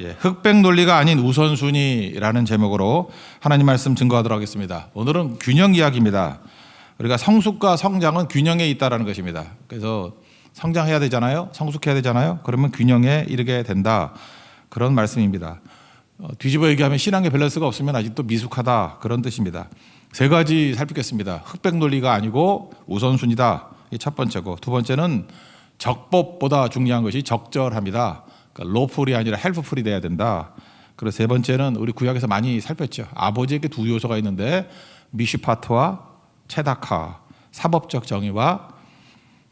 예, 흑백 논리가 아닌 우선순위라는 제목으로 하나님 말씀 증거하도록 하겠습니다. 오늘은 균형 이야기입니다. 우리가 성숙과 성장은 균형에 있다라는 것입니다. 그래서 성장해야 되잖아요. 성숙해야 되잖아요. 그러면 균형에 이르게 된다. 그런 말씀입니다. 어, 뒤집어 얘기하면 신앙의 밸런스가 없으면 아직도 미숙하다. 그런 뜻입니다. 세 가지 살피겠습니다. 흑백 논리가 아니고 우선순위다. 첫 번째고 두 번째는 적법보다 중요한 것이 적절합니다. 그러니까 로풀이 아니라 헬프풀이 돼야 된다. 그리고 세 번째는 우리 구약에서 많이 살폈죠. 아버지에게 두 요소가 있는데 미슈파트와 체다카, 사법적 정의와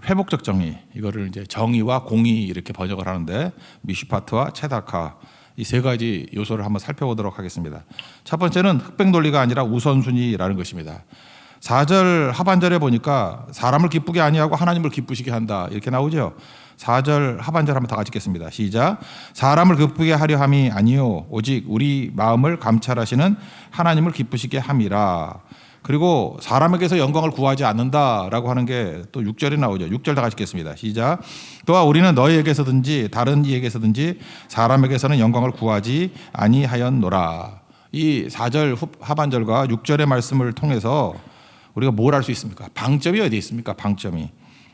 회복적 정의. 이거를 이제 정의와 공의 이렇게 번역을 하는데 미슈파트와 체다카 이 세 가지 요소를 한번 살펴보도록 하겠습니다. 첫 번째는 흑백 논리가 아니라 우선순위라는 것입니다. 4절 하반절에 보니까 사람을 기쁘게 아니하고 하나님을 기쁘시게 한다. 이렇게 나오죠. 4절 하반절 한번 다 같이 읽겠습니다. 시작. 사람을 기쁘게 하려 함이 아니요 오직 우리 마음을 감찰하시는 하나님을 기쁘시게 함이라. 그리고 사람에게서 영광을 구하지 않는다라고 하는 게 또 6절에 나오죠. 6절 다 같이 읽겠습니다. 시작. 또한 우리는 너희에게서든지 다른 이에게서든지 사람에게서는 영광을 구하지 아니하였노라. 이 4절 후- 하반절과 6절의 말씀을 통해서 우리가 뭘 할 수 있습니까? 방점이 어디에 있습니까? 방점이.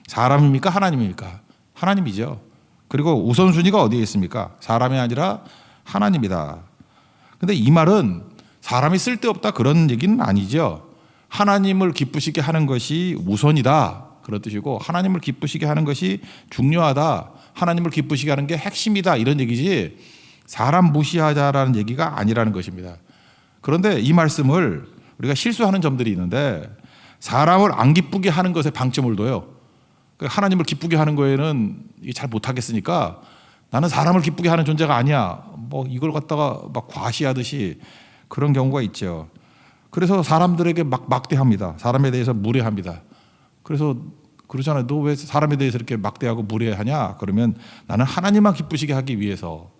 사람입니까? 하나님입니까? 하나님이죠. 그리고 우선순위가 어디에 있습니까? 사람이 아니라 하나님이다. 근데 이 말은 사람이 쓸데없다 그런 얘기는 아니죠. 하나님을 기쁘시게 하는 것이 우선이다. 그런 뜻이고 하나님을 기쁘시게 하는 것이 중요하다. 하나님을 기쁘시게 하는 게 핵심이다. 이런 얘기지 사람 무시하자라는 얘기가 아니라는 것입니다. 그런데 이 말씀을 우리가 실수하는 점들이 있는데 사람을 안 기쁘게 하는 것에 방점을 둬요. 그 하나님을 기쁘게 하는 거에는 잘 못하겠으니까 나는 사람을 기쁘게 하는 존재가 아니야. 뭐 이걸 갖다가 막 과시하듯이 그런 경우가 있죠. 그래서 사람들에게 막 막대합니다. 사람에 대해서 무례합니다. 그래서 그러잖아요. 너 왜 사람에 대해서 이렇게 막대하고 무례하냐? 그러면 나는 하나님만 기쁘시게 하기 위해서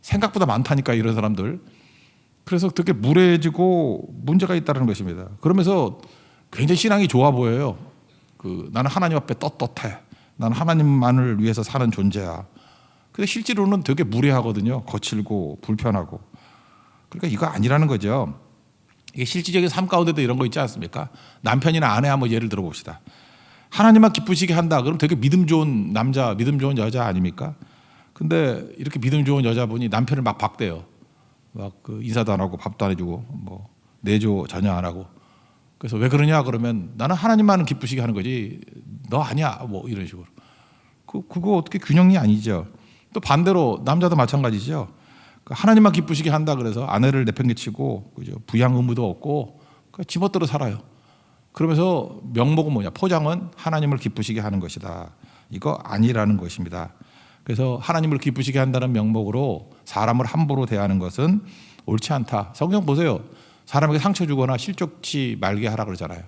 생각보다 많다니까 이런 사람들. 그래서 되게 무례해지고 문제가 있다는 것입니다. 그러면서 굉장히 신앙이 좋아 보여요. 그 나는 하나님 앞에 떳떳해. 나는 하나님만을 위해서 사는 존재야. 근데 실제로는 되게 무례하거든요. 거칠고 불편하고. 그러니까 이거 아니라는 거죠. 이게 실질적인 삶 가운데도 이런 거 있지 않습니까? 남편이나 아내 한번 예를 들어 봅시다. 하나님만 기쁘시게 한다. 그럼 되게 믿음 좋은 남자, 믿음 좋은 여자 아닙니까? 근데 이렇게 믿음 좋은 여자분이 남편을 막 박대요. 막 그 인사도 안 하고 밥도 안 해주고 뭐 내조 전혀 안 하고. 그래서 왜 그러냐 그러면 나는 하나님만은 기쁘시게 하는 거지 너 아니야 뭐 이런 식으로. 그 그거 어떻게 균형이 아니죠. 또 반대로 남자도 마찬가지죠. 그 하나님만 기쁘시게 한다 그래서 아내를 내팽개치고 그죠 부양 의무도 없고 그 지멋대로 살아요. 그러면서 명목은 뭐냐? 포장은 하나님을 기쁘시게 하는 것이다. 이거 아니라는 것입니다. 그래서 하나님을 기쁘시게 한다는 명목으로 사람을 함부로 대하는 것은 옳지 않다. 성경 보세요. 사람에게 상처 주거나 실족치 말게 하라 그러잖아요.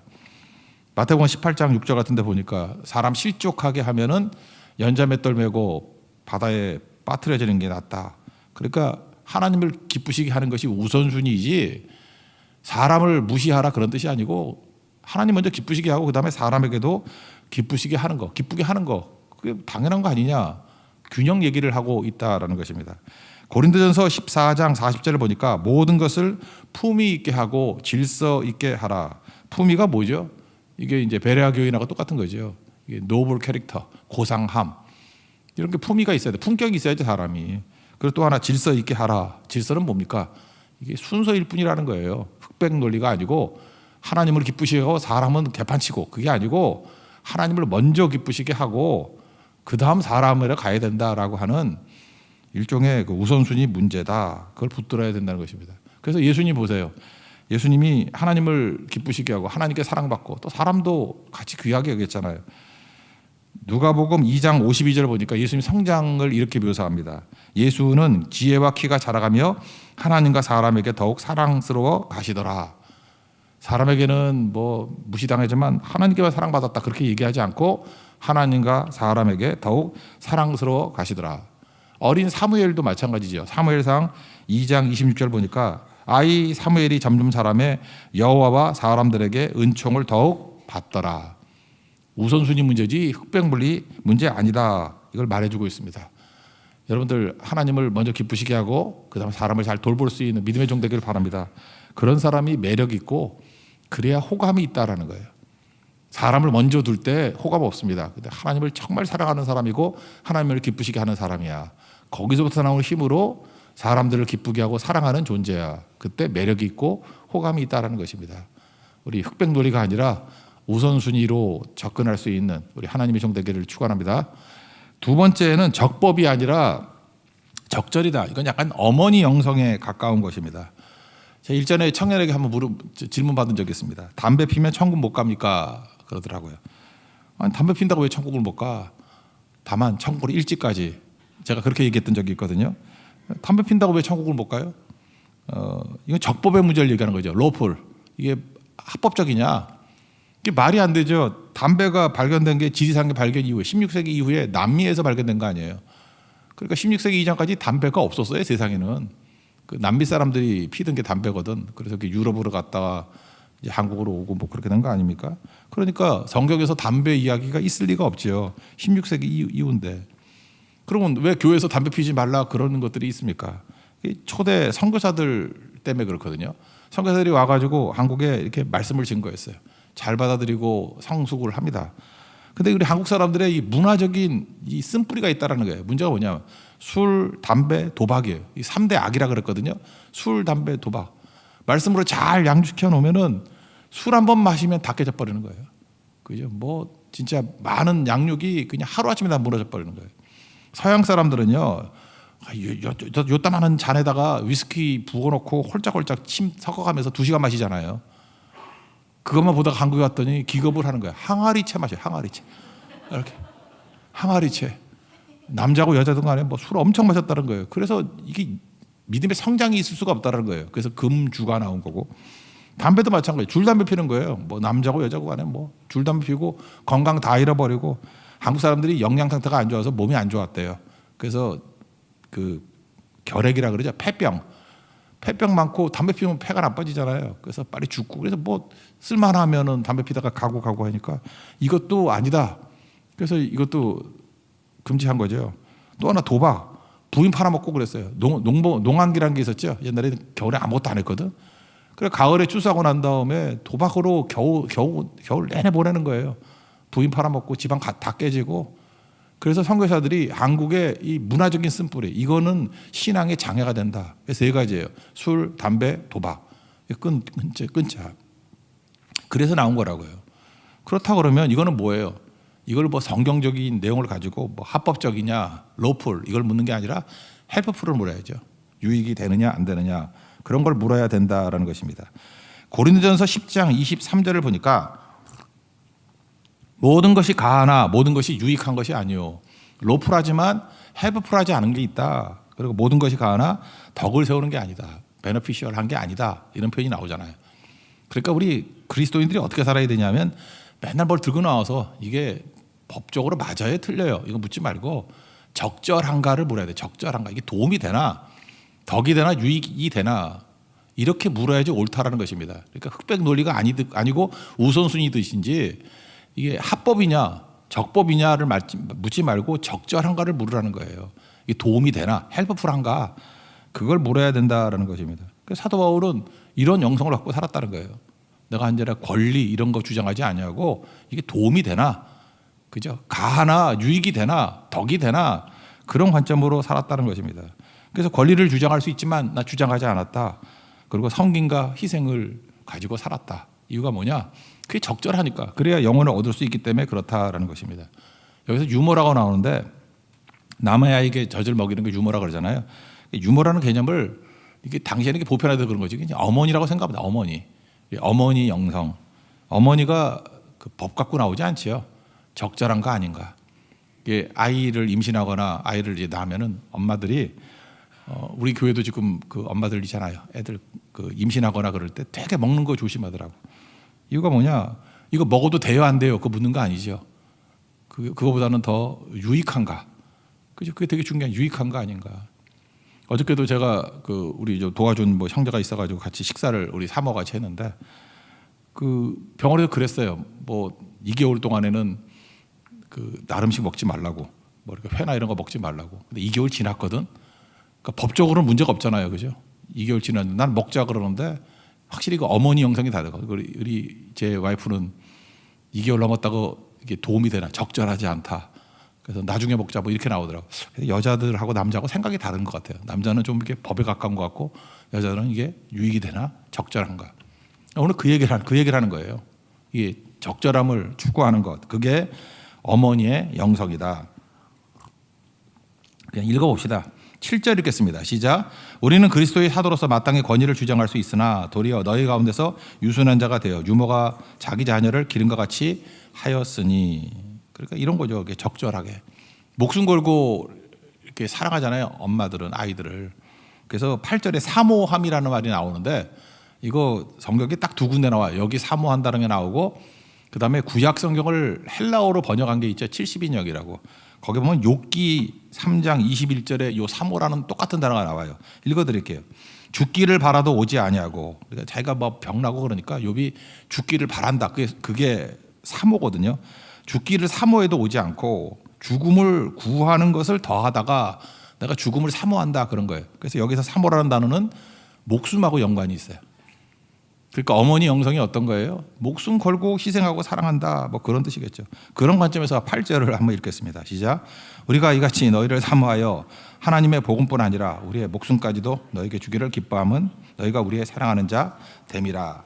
마태복음 18장 6절 같은 데 보니까 사람 실족하게 하면은 연자맷돌 메고 바다에 빠뜨려지는 게 낫다. 그러니까 하나님을 기쁘시게 하는 것이 우선순위이지 사람을 무시하라 그런 뜻이 아니고 하나님 먼저 기쁘시게 하고 그다음에 사람에게도 기쁘시게 하는 거, 기쁘게 하는 거. 그게 당연한 거 아니냐? 균형 얘기를 하고 있다라는 것입니다. 고린도전서 14장 40절을 보니까 모든 것을 품위 있게 하고 질서 있게 하라. 품위가 뭐죠? 이게 이제 베레아 교인하고 똑같은 거죠. 이게 노블 캐릭터, 고상함. 이런 게 품위가 있어야 돼. 품격이 있어야지 사람이. 그리고 또 하나 질서 있게 하라. 질서는 뭡니까? 이게 순서일 뿐이라는 거예요. 흑백 논리가 아니고 하나님을 기쁘시게 하고 사람은 개판치고 그게 아니고 하나님을 먼저 기쁘시게 하고 그 다음 사람을 가야 된다라고 하는 일종의 그 우선순위 문제다. 그걸 붙들어야 된다는 것입니다. 그래서 예수님 보세요. 예수님이 하나님을 기쁘시게 하고 하나님께 사랑받고 또 사람도 같이 귀하게 여겼잖아요. 누가복음 2장 52절 보니까 예수님 성장을 이렇게 묘사합니다. 예수는 지혜와 키가 자라가며 하나님과 사람에게 더욱 사랑스러워 가시더라. 사람에게는 뭐 무시당하지만 하나님께만 사랑받았다 그렇게 얘기하지 않고 하나님과 사람에게 더욱 사랑스러워 가시더라. 어린 사무엘도 마찬가지죠. 사무엘상 2장 26절 보니까 아이 사무엘이 점점 사람의 여호와와 사람들에게 은총을 더욱 받더라. 우선순위 문제지 흑백물리 문제 아니다. 이걸 말해주고 있습니다. 여러분들 하나님을 먼저 기쁘시게 하고 그다음에 사람을 잘 돌볼 수 있는 믿음의 종 되기를 바랍니다. 그런 사람이 매력 있고 그래야 호감이 있다라는 거예요. 사람을 먼저 둘 때 호감 없습니다. 근데 하나님을 정말 사랑하는 사람이고 하나님을 기쁘시게 하는 사람이야. 거기서부터 나오는 힘으로 사람들을 기쁘게 하고 사랑하는 존재야. 그때 매력이 있고 호감이 있다라는 것입니다. 우리 흑백 놀이가 아니라 우선순위로 접근할 수 있는 우리 하나님의 종 되기를 축원합니다. 두 번째는 적법이 아니라 적절이다. 이건 약간 어머니 영성에 가까운 것입니다. 제가 일전에 청년에게 한번 물어 질문 받은 적이 있습니다. 담배 피면 천국 못 갑니까? 그러더라고요. 아니 담배 핀다고 왜 천국을 못 가? 다만 천국을 일찍까지 제가 그렇게 얘기했던 적이 있거든요. 담배 핀다고 왜 천국을 못 가요? 어, 이건 적법의 문제를 얘기하는 거죠. 로플 이게 합법적이냐? 이게 말이 안 되죠. 담배가 발견된 게 지리산계 발견 이후에 16세기 이후에 남미에서 발견된 거 아니에요. 그러니까 16세기 이전까지 담배가 없었어요 세상에는. 그 남미 사람들이 피던 게 담배거든. 그래서 그 유럽으로 갔다가 이제 한국으로 오고 뭐 그렇게 된 거 아닙니까? 그러니까 성경에서 담배 이야기가 있을 리가 없죠. 16세기 이후, 이후인데. 그러면 왜 교회에서 담배 피지 말라 그러는 것들이 있습니까? 이 초대 선교사들 때문에 그렇거든요. 선교사들이 와가지고 한국에 이렇게 말씀을 증거했어요. 잘 받아들이고 성숙을 합니다. 근데 우리 한국 사람들의 이 문화적인 이 쓴뿌리가 있다라는 거예요. 문제가 뭐냐면 술, 담배, 도박이에요. 이 3대 악이라 그랬거든요. 술, 담배, 도박. 말씀으로 잘 양육시켜 놓으면은 술 한 번 마시면 다 깨져 버리는 거예요. 그죠? 뭐 진짜 많은 양육이 그냥 하루아침에 다 무너져 버리는 거예요. 서양 사람들은요. 아, 요따만한 잔에다가 위스키 부어놓고 홀짝홀짝 침 섞어가면서 두 시간 마시잖아요. 그것만 보다가 한국에 왔더니 기겁을 하는 거야. 항아리채 마셔요. 항아리채. 이렇게 항아리채. 남자고 여자든 간에 뭐 술 엄청 마셨다는 거예요. 그래서 이게 믿음의 성장이 있을 수가 없다는 거예요. 그래서 금주가 나온 거고 담배도 마찬가지. 줄 담배 피는 거예요. 뭐 남자고 여자고 간에 뭐 줄 담배 피고 건강 다 잃어버리고 한국 사람들이 영양 상태가 안 좋아서 몸이 안 좋았대요. 그래서 그 결핵이라 그러죠. 폐병. 폐병 많고 담배 피우면 폐가 나빠지잖아요. 그래서 빨리 죽고 그래서 뭐 쓸만하면은 담배 피다가 가고 가고 하니까 이것도 아니다. 그래서 이것도 금지한 거죠. 또 하나 도박. 부인 팔아먹고 그랬어요. 농, 농보, 농한기라는 게 있었죠. 옛날에 겨울에 아무것도 안 했거든. 그래 가을에 추수하고 난 다음에 도박으로 겨우 겨우 겨울 내내 보내는 거예요. 부인 팔아먹고 집안 가- 다 깨지고 그래서 선교사들이 한국의 이 문화적인 쓴뿌리 이거는 신앙의 장애가 된다. 세 가지예요. 술, 담배, 도박. 끈 끊자, 끊자. 그래서 나온 거라고요. 그렇다 그러면 이거는 뭐예요? 이걸 뭐 성경적인 내용을 가지고 뭐 합법적이냐, 로플 이걸 묻는 게 아니라 헬프풀을 물어야죠. 유익이 되느냐 안 되느냐 그런 걸 물어야 된다라는 것입니다. 고린도전서 10장 23절을 보니까 모든 것이 가하나 모든 것이 유익한 것이 아니요. 로플하지만 헬프풀하지 않은 게 있다. 그리고 모든 것이 가하나 덕을 세우는 게 아니다. 베너피셜한 게 아니다. 이런 표현이 나오잖아요. 그러니까 우리 그리스도인들이 어떻게 살아야 되냐면 맨날 뭘 들고 나와서 이게 법적으로 맞아요, 틀려요. 이거 묻지 말고 적절한가를 물어야 돼. 적절한가. 이게 도움이 되나? 덕이 되나? 유익이 되나? 이렇게 물어야지 옳다라는 것입니다. 그러니까 흑백 논리가 아니, 아니고 우선순위 듯인지 이게 합법이냐, 적법이냐를 묻지 말고 적절한가를 물으라는 거예요. 이게 도움이 되나? 헬프풀한가? 그걸 물어야 된다라는 것입니다. 그래서 사도 바울은 이런 영성을 갖고 살았다는 거예요. 내가 언제나 권리 이런 거 주장하지 아니하고 이게 도움이 되나, 그죠? 가하나 유익이 되나, 덕이 되나 그런 관점으로 살았다는 것입니다. 그래서 권리를 주장할 수 있지만 나 주장하지 않았다. 그리고 성김과 희생을 가지고 살았다. 이유가 뭐냐? 그게 적절하니까. 그래야 영혼을 얻을 수 있기 때문에 그렇다라는 것입니다. 여기서 유머라고 나오는데 남의 아이에게 젖을 먹이는 게 유머라 그러잖아요. 유머라는 개념을 이게 당시에는 보편화돼서 그런 거지. 그냥 어머니라고 생각합니다. 어머니. 어머니 영성. 어머니가 그 법 갖고 나오지 않지요. 적절한가 아닌가. 이게 아이를 임신하거나 아이를 이제 낳으면은 엄마들이 어, 우리 교회도 지금 그 엄마들 있잖아요. 애들 그 임신하거나 그럴 때 되게 먹는 거 조심하더라고. 이유가 뭐냐? 이거 먹어도 돼요 안 돼요? 그거 묻는 거 아니죠. 그 그거보다는 더 유익한가? 그죠? 그게 되게 중요한 유익한가 아닌가? 어저께도 제가 그 우리 저 도와준 뭐 형제가 있어가지고 같이 식사를 우리 사모 같이 했는데 그 병원에서 그랬어요. 뭐 2개월 동안에는 그 나름식 먹지 말라고 뭐 이렇게 회나 이런 거 먹지 말라고. 근데 2개월 지났거든. 그러니까 법적으로는 문제가 없잖아요, 그죠? 2개월 지났는데 난 먹자 그러는데 확실히 그 어머니 영성이 다르고 우리, 우리 제 와이프는 2개월 넘었다고 이게 도움이 되나 적절하지 않다. 그래서 나중에 먹자 뭐 이렇게 나오더라고. 여자들하고 남자하고 생각이 다른 것 같아요. 남자는 좀 이렇게 법에 가까운 것 같고 여자는 이게 유익이 되나 적절한가. 오늘 그 얘기를 그 얘기를 하는 거예요. 이게 적절함을 추구하는 것. 그게 어머니의 영성이다. 그냥 읽어봅시다. 7절 읽겠습니다. 시작. 우리는 그리스도의 사도로서 마땅히 권위를 주장할 수 있으나 도리어 너희 가운데서 유순한 자가 되어 유모가 자기 자녀를 기름과 같이 하였으니 그러니까 이런 거죠. 적절하게 목숨 걸고 이렇게 사랑하잖아요. 엄마들은 아이들을. 그래서 8절에 사모함이라는 말이 나오는데 이거 성경에 딱두 군데 나와요. 여기 사모한다는 게 나오고 그다음에 구약 성경을 헬라어로 번역한 게 있죠. 70인역이라고. 거기 보면 욥기 3장 21절에 요 사모라는 똑같은 단어가 나와요. 읽어 드릴게요. 죽기를 바라도 오지 아니하고 그러니까 자기가 뭐 병나고 그러니까 욥이 죽기를 바란다. 그게 그게 사모거든요. 죽기를 사모해도 오지 않고 죽음을 구하는 것을 더하다가 내가 죽음을 사모한다 그런 거예요. 그래서 여기서 사모라는 단어는 목숨하고 연관이 있어요. 그러니까 어머니 영성이 어떤 거예요? 목숨 걸고 희생하고 사랑한다. 뭐 그런 뜻이겠죠. 그런 관점에서 8절을 한번 읽겠습니다. 시작. 우리가 이같이 너희를 사모하여 하나님의 복음뿐 아니라 우리의 목숨까지도 너에게 주기를 기뻐함은 너희가 우리의 사랑하는 자 됨이라.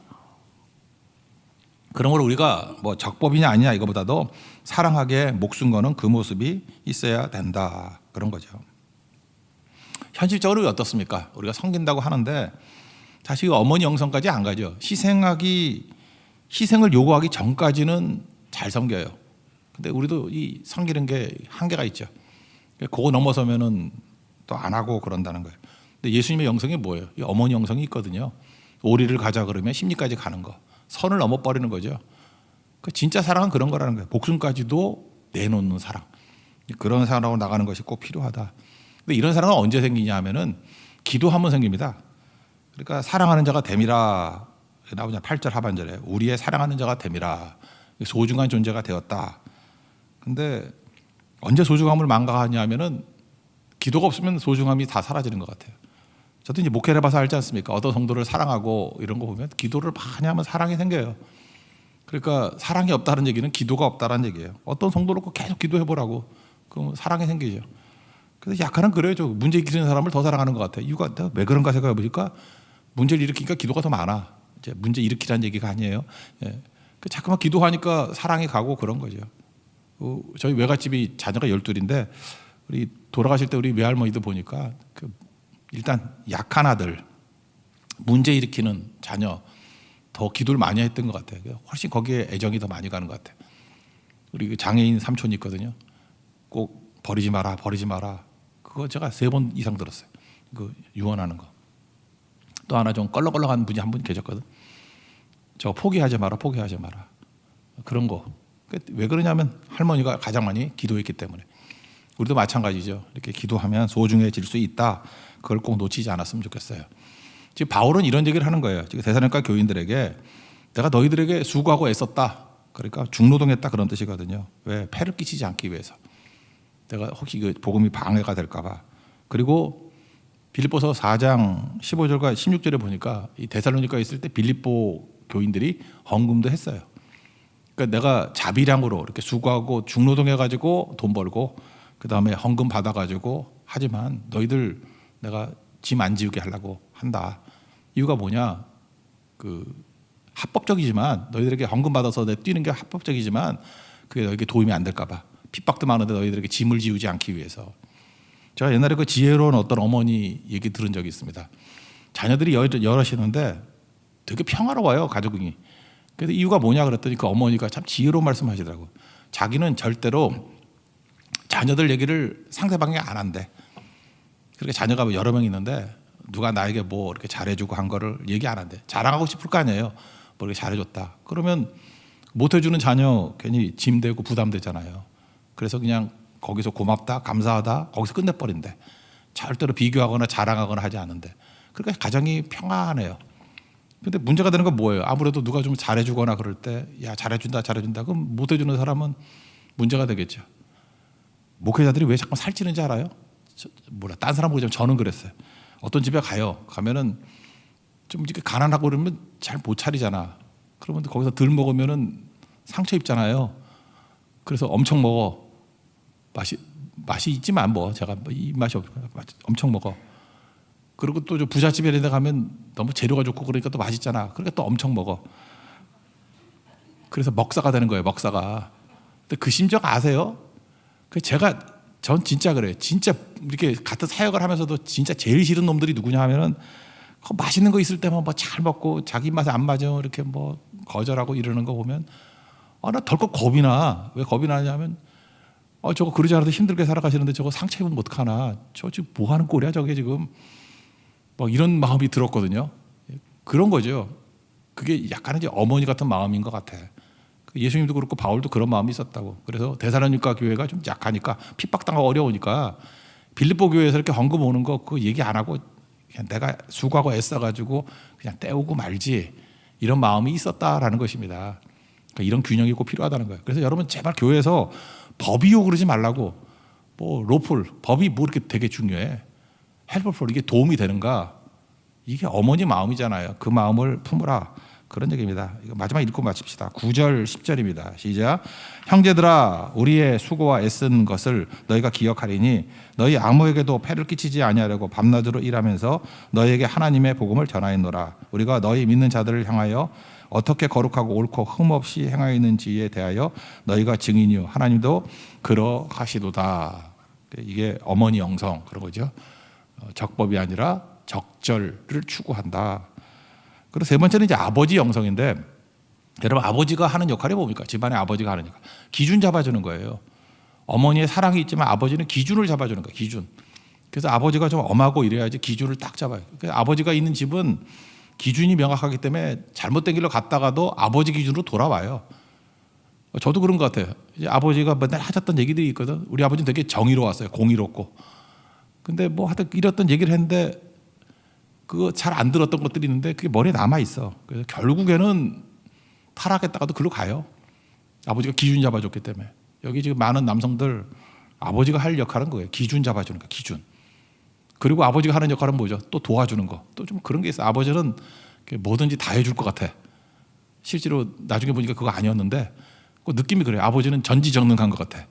그러므로 우리가 뭐 적법이냐 아니냐 이거보다도 사랑하게 목숨 거는 그 모습이 있어야 된다. 그런 거죠. 현실적으로 어떻습니까? 우리가 섬긴다고 하는데 사실 어머니 영성까지 안 가죠. 희생하기 희생을 요구하기 전까지는 잘 섬겨요. 근데 우리도 이 섬기는 게 한계가 있죠. 그거 넘어서면은 또 안 하고 그런다는 거예요. 근데 예수님의 영성이 뭐예요? 이 어머니 영성이 있거든요. 오리를 가자 그러면 심리까지 가는 거. 선을 넘어 버리는 거죠. 그 진짜 사랑은 그런 거라는 거예요. 목숨까지도 내놓는 사랑. 그런 사랑으로 나가는 것이 꼭 필요하다. 근데 이런 사랑은 언제 생기냐 하면은 기도하면 생깁니다. 그러니까 사랑하는 자가 됨이라 나오냐 8절 하반절에 우리의 사랑하는 자가 됨이라 소중한 존재가 되었다. 근데 언제 소중함을 망각하냐 하면은 기도가 없으면 소중함이 다 사라지는 것 같아요. 저도 이제 목회를 해봐서 알지 않습니까? 어떤 성도를 사랑하고 이런 거 보면 기도를 많이 하면 사랑이 생겨요. 그러니까 사랑이 없다는 얘기는 기도가 없다는 얘기예요. 어떤 성도를 계속 기도해 보라고 그럼 사랑이 생기죠. 그래서 약간은 그래요. 저 문제 일으키는 사람을 더 사랑하는 것 같아요. 이유가 왜 그런가 생각해 보니까 문제를 일으키니까 기도가 더 많아. 이제 문제 일으키라는 얘기가 아니에요. 예. 그 자꾸만 기도하니까 사랑이 가고 그런 거죠. 어, 저희 외갓집이 자녀가 열둘인데 우리 돌아가실 때 우리 외할머니도 보니까 그 일단 약한 아들 문제 일으키는 자녀 더 기도를 많이 했던 것 같아요. 훨씬 거기에 애정이 더 많이 가는 것 같아요. 우리 그 장애인 삼촌이 있거든요. 꼭 버리지 마라, 버리지 마라. 그거 제가 세 번 이상 들었어요. 그 유언하는 거. 또 하나 좀 껄렁껄렁한 분이 한 분 계셨거든. 저 포기하지 마라, 포기하지 마라. 그런 거. 왜 그러냐면 할머니가 가장 많이 기도했기 때문에. 우리도 마찬가지죠. 이렇게 기도하면 소중해질 수 있다. 그걸 꼭 놓치지 않았으면 좋겠어요. 지금 바울은 이런 얘기를 하는 거예요. 지금 대사님과 교인들에게 내가 너희들에게 수고하고 애썼다. 그러니까 중노동했다 그런 뜻이거든요. 왜 폐를 끼치지 않기 위해서. 내가 혹시 그 복음이 방해가 될까봐. 그리고 빌립보서 4장 15절과 16절에 보니까 이 데살로니가 있을 때 빌립보 교인들이 헌금도 했어요. 그러니까 내가 자비량으로 이렇게 수고하고 중노동해 가지고 돈 벌고 그 다음에 헌금 받아 가지고 하지만 너희들 내가 짐 안 지우게 하려고 한다. 이유가 뭐냐? 그 합법적이지만 너희들에게 헌금 받아서 내 뛰는 게 합법적이지만 그게 너에게 도움이 안 될까봐 핍박도 많은데 너희들에게 짐을 지우지 않기 위해서. 제가 옛날에 그 지혜로운 어떤 어머니 얘기 들은 적이 있습니다. 자녀들이 여럿이는데 되게 평화로워요 가족이. 그래서 이유가 뭐냐 그랬더니 그 어머니가 참 지혜로운 말씀하시더라고. 자기는 절대로 자녀들 얘기를 상대방이 안 한대. 그렇게 자녀가 여러 명 있는데 누가 나에게 뭐 이렇게 잘해주고 한 거를 얘기 안 한대. 자랑하고 싶을 거 아니에요. 뭐 이렇게 잘해줬다. 그러면 못 해주는 자녀 괜히 짐 되고 부담되잖아요. 그래서 그냥 거기서 고맙다, 감사하다, 거기서 끝내버린대. 절대로 비교하거나 자랑하거나 하지 않는데. 그러니까 가정이 평안해요. 근데 문제가 되는 건 뭐예요? 아무래도 누가 좀 잘해주거나 그럴 때, 야, 잘해준다, 잘해준다. 그럼 못해주는 사람은 문제가 되겠죠. 목회자들이 왜 자꾸 살찌는지 알아요? 저, 뭐라 딴 사람 보자면 저는 그랬어요. 어떤 집에 가요. 가면은 좀 이렇게 가난하고 그러면 잘 못 차리잖아. 그러면 거기서 덜 먹으면은 상처 입잖아요. 그래서 엄청 먹어. 맛이 맛이 있지만 뭐 제가 뭐이 맛이 없, 엄청 먹어. 그리고 또 저 부잣집에 이런 데 가면 너무 재료가 좋고 그러니까 또 맛있잖아. 그러니까 또 엄청 먹어. 그래서 먹사가 되는 거예요. 먹사가. 근데 그 심정 아세요? 그 제가 전 진짜 그래요. 진짜 이렇게 같은 사역을 하면서도 진짜 제일 싫은 놈들이 누구냐 하면은 그 맛있는 거 있을 때만 뭐 잘 먹고 자기 입맛에 안 맞아 이렇게 뭐 거절하고 이러는 거 보면 아나 덜컥 겁이 나. 왜 겁이 나냐면 어 저거 그러지 않아도 힘들게 살아가시는데 저거 상처 입으면 어떡하나. 저 지금 뭐 하는 꼴이야 저게 지금. 뭐 이런 마음이 들었거든요. 그런 거죠. 그게 약간은 이제 어머니 같은 마음인 것 같아. 그 예수님도 그렇고 바울도 그런 마음이 있었다고. 그래서 대사로니까 교회가 좀 약하니까 핍박당하고 어려우니까 빌립보 교회에서 이렇게 헌금 오는 거 그거 얘기 안 하고 그냥 내가 수고하고 애써가지고 그냥 떼우고 말지 이런 마음이 있었다라는 것입니다. 그러니까 이런 균형이 꼭 필요하다는 거예요. 그래서 여러분 제발 교회에서 법이요 그러지 말라고 뭐 로플 법이 뭐 이렇게 되게 중요해. 헬퍼풀 이게 도움이 되는가? 이게 어머니 마음이잖아요. 그 마음을 품으라. 그런 얘기입니다. 마지막 읽고 마칩시다. 9절 10절입니다. 시작. 형제들아 우리의 수고와 애쓴 것을 너희가 기억하리니 너희 아무에게도 패를 끼치지 아니하려고 밤낮으로 일하면서 너희에게 하나님의 복음을 전하였노라. 우리가 너희 믿는 자들을 향하여 어떻게 거룩하고 옳고 흠 없이 행하였는지에 대하여 너희가 증인이요 하나님도 그러하시도다. 이게 어머니 영성 그런 거죠. 어, 적법이 아니라 적절을 추구한다. 그리고 세 번째는 이제 아버지 영성인데 여러분 아버지가 하는 역할이 뭡니까? 집안의 아버지가 역할. 기준 잡아주는 거예요. 어머니의 사랑이 있지만 아버지는 기준을 잡아주는 거예요. 기준. 그래서 아버지가 좀 엄하고 이래야지 기준을 딱 잡아요. 아버지가 있는 집은 기준이 명확하기 때문에 잘못된 길로 갔다가도 아버지 기준으로 돌아와요. 저도 그런 것 같아요. 이제 아버지가 맨날 하셨던 얘기들이 있거든. 우리 아버지는 되게 정의로웠어요. 공의롭고. 근데 뭐 하여튼 이랬던 얘기를 했는데 그거 잘 안 들었던 것들이 있는데 그게 머리에 남아 있어. 그래서 결국에는 타락했다가도 글로 가요. 아버지가 기준 잡아줬기 때문에 여기 지금 많은 남성들 아버지가 할 역할은 거예요. 기준 잡아주는 거, 기준. 그리고 아버지가 하는 역할은 뭐죠? 또 도와주는 거. 또 좀 그런 게 있어. 아버지는 뭐든지 다 해줄 것 같아. 실제로 나중에 보니까 그거 아니었는데 그 느낌이 그래요. 아버지는 전지전능한 것 같아.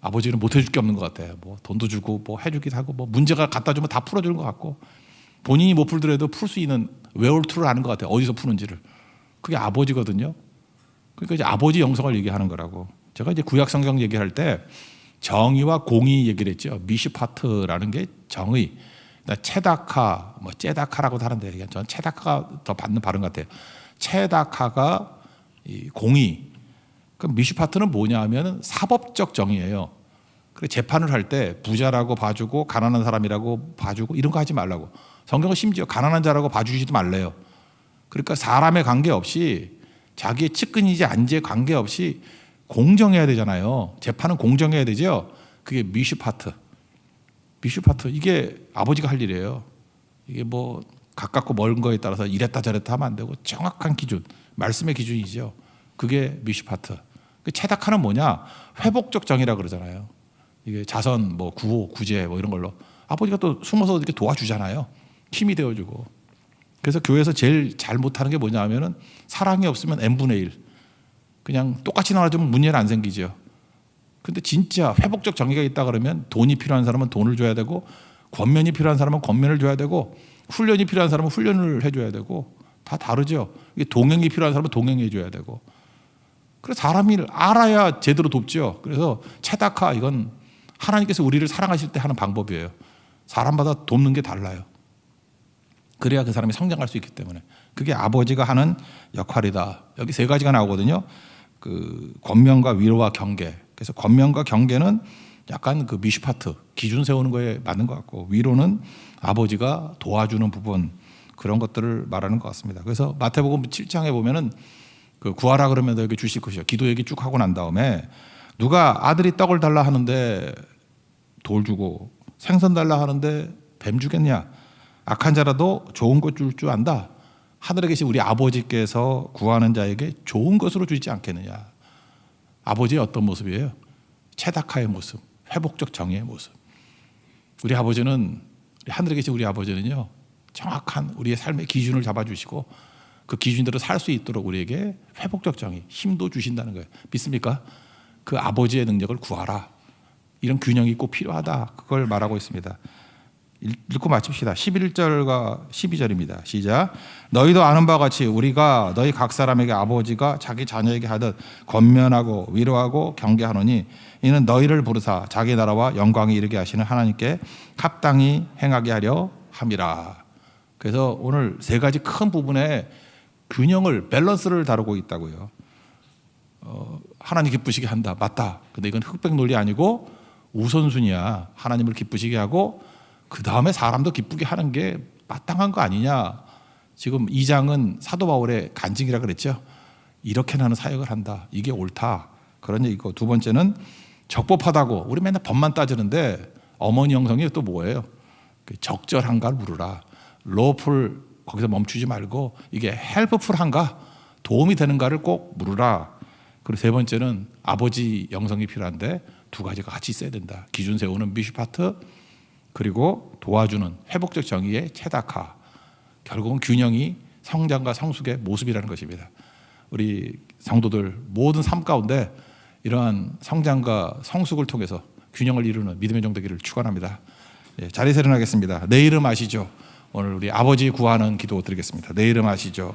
아버지는 못 해줄 게 없는 것 같아. 뭐 돈도 주고 뭐 해주기도 하고 뭐 문제가 갖다 주면 다 풀어주는 것 같고 본인이 못 풀더라도 풀 수 있는 웨얼툴을 아는 것 같아요. 어디서 푸는지를. 그게 아버지거든요. 그러니까 이제 아버지 영성을 얘기하는 거라고. 제가 이제 구약 성경 얘기할 때 정의와 공의 얘기를 했죠. 미슈파트라는 게 정의. 체다카, 뭐 제다카라고도 하는데 저는 체다카가 더 받는 발음 같아요. 체다카가 이 공의. 그럼 미슈파트는 뭐냐 하면 사법적 정의예요. 그래 재판을 할 때 부자라고 봐주고 가난한 사람이라고 봐주고 이런 거 하지 말라고. 성경은 심지어 가난한 자라고 봐주지도 말래요. 그러니까 사람의 관계 없이 자기의 측근이지 안지에 관계 없이 공정해야 되잖아요. 재판은 공정해야 되죠. 그게 미슈파트. 미슈파트 이게 아버지가 할 일이에요. 이게 뭐 가깝고 먼 거에 따라서 이랬다 저랬다 하면 안 되고 정확한 기준, 말씀의 기준이죠. 그게 미슈파트. 그 체닥하는 뭐냐? 회복적 정의라 그러잖아요. 이게 자선, 뭐 구호, 구제 뭐 이런 걸로 아버지가 또 숨어서 이렇게 도와주잖아요. 힘이 되어주고. 그래서 교회에서 제일 잘 못하는 게 뭐냐 하면은 사랑이 없으면 n분의 1. 그냥 똑같이 나눠주면 문제는 안 생기죠. 근데 진짜 회복적 정의가 있다 그러면 돈이 필요한 사람은 돈을 줘야 되고 권면이 필요한 사람은 권면을 줘야 되고 훈련이 필요한 사람은 훈련을 해줘야 되고 다 다르죠. 동행이 필요한 사람은 동행해 줘야 되고. 그래서 사람이 알아야 제대로 돕죠. 그래서 체다카 이건 하나님께서 우리를 사랑하실 때 하는 방법이에요. 사람마다 돕는 게 달라요. 그래야 그 사람이 성장할 수 있기 때문에 그게 아버지가 하는 역할이다. 여기 세 가지가 나오거든요. 그 권면과 위로와 경계. 그래서 권면과 경계는 약간 그 미슈파트 기준 세우는 거에 맞는 것 같고 위로는 아버지가 도와주는 부분 그런 것들을 말하는 것 같습니다. 그래서 마태복음 7장에 보면은 그 구하라 그러면 여기 주실 것이요. 기도 얘기 쭉 하고 난 다음에 누가 아들이 떡을 달라 하는데 돌 주고 생선 달라 하는데 뱀 주겠냐? 악한 자라도 좋은 것 줄 줄 안다. 하늘에 계신 우리 아버지께서 구하는 자에게 좋은 것으로 주지 않겠느냐. 아버지의 어떤 모습이에요? 체다카의 모습. 회복적 정의의 모습. 우리 아버지는 우리 하늘에 계신 우리 아버지는요 정확한 우리의 삶의 기준을 잡아주시고 그 기준대로 살 수 있도록 우리에게 회복적 정의, 힘도 주신다는 거예요. 믿습니까? 그 아버지의 능력을 구하라. 이런 균형이 꼭 필요하다. 그걸 말하고 있습니다. 읽- 읽고 마칩시다. 11절과 12절입니다. 시작. 너희도 아는 바와 같이 우리가 너희 각 사람에게 아버지가 자기 자녀에게 하듯 권면하고 위로하고 경계하노니 이는 너희를 부르사 자기 나라와 영광에 이르게 하시는 하나님께 합당히 행하게 하려 함이라. 그래서 오늘 세 가지 큰 부분에 균형을 밸런스를 다루고 있다고요. 어, 하나님 기쁘시게 한다. 맞다. 근데 이건 흑백 논리 아니고 우선순위야. 하나님을 기쁘시게 하고 그 다음에 사람도 기쁘게 하는 게 마땅한 거 아니냐. 지금 이 장은 사도 바울의 간증이라 그랬죠. 이렇게 나는 사역을 한다. 이게 옳다. 그런 얘기고 두 번째는 적법하다고. 우리 맨날 법만 따지는데 어머니 형성이 또 뭐예요? 그 적절한가를 물으라. 로풀 거기서 멈추지 말고 이게 헬프풀한가 도움이 되는가를 꼭 물으라. 그리고 세 번째는 아버지 영성이 필요한데 두 가지가 같이 있어야 된다. 기준 세우는 미슈파트 그리고 도와주는 회복적 정의의 체다카. 결국은 균형이 성장과 성숙의 모습이라는 것입니다. 우리 성도들 모든 삶 가운데 이러한 성장과 성숙을 통해서 균형을 이루는 믿음의 정되기를 축원합니다. 예, 자리에서 일어나겠습니다. 내 이름 아시죠? 오늘 우리 아버지 구하는 기도 드리겠습니다. 내 이름 아시죠?